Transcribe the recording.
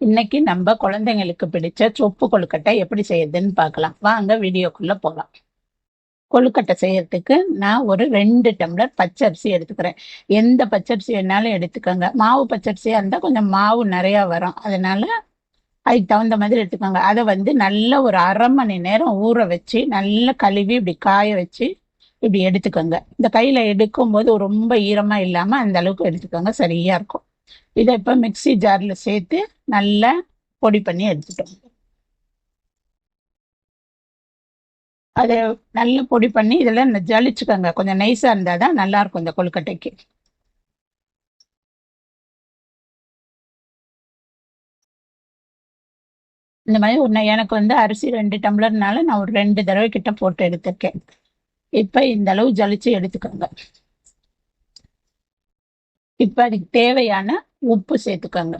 இன்னைக்கு நம்ம குழந்தைங்களுக்கு பிடிச்ச சொப்பு கொழுக்கட்டை எப்படி செய்யறதுன்னு பார்க்கலாம். வாங்க வீடியோக்குள்ள போகலாம் கொழுக்கட்டை செய்யறதுக்கு நான் ஒரு ரெண்டு டம்ளர் பச்சரிசி எடுத்துக்கிறேன். எந்த பச்சரிசி வேணாலும் எடுத்துக்கோங்க. மாவு பச்சரிசியாக இருந்தால் கொஞ்சம் மாவு நிறையா வரும். அதனால அதுக்கு தகுந்த மாதிரி எடுத்துக்கோங்க. அதை வந்து நல்ல ஒரு அரை மணி நேரம் ஊற வச்சு நல்லா கழுவி இப்படி காய வச்சு இப்படி எடுத்துக்கோங்க. இந்த கையில் எடுக்கும்போது ரொம்ப ஈரமாக இல்லாமல் அந்த அளவுக்கு எடுத்துக்கோங்க. சரியாக இருக்கும். இதை இப்போ மிக்ஸி ஜாரில் சேர்த்து நல்லா பொடி பண்ணி எடுத்துட்டோம் அதை நல்லா பொடி பண்ணி இதெல்லாம் ஜலிச்சுக்கோங்க கொஞ்சம் நைஸாக இருந்தால் தான் நல்லா இருக்கும் இந்த கொழுக்கட்டைக்கு. இந்த மாதிரி ஒன்று எனக்கு வந்து அரிசி ரெண்டு டம்ளர்னால நான் ஒரு ரெண்டு தடவை கிட்ட போட்டு எடுத்திருக்கேன். இப்போ இந்த அளவு ஜலிச்சு எடுத்துக்கோங்க. இப்போ அதுக்கு தேவையான உப்பு சேர்த்துக்கோங்க.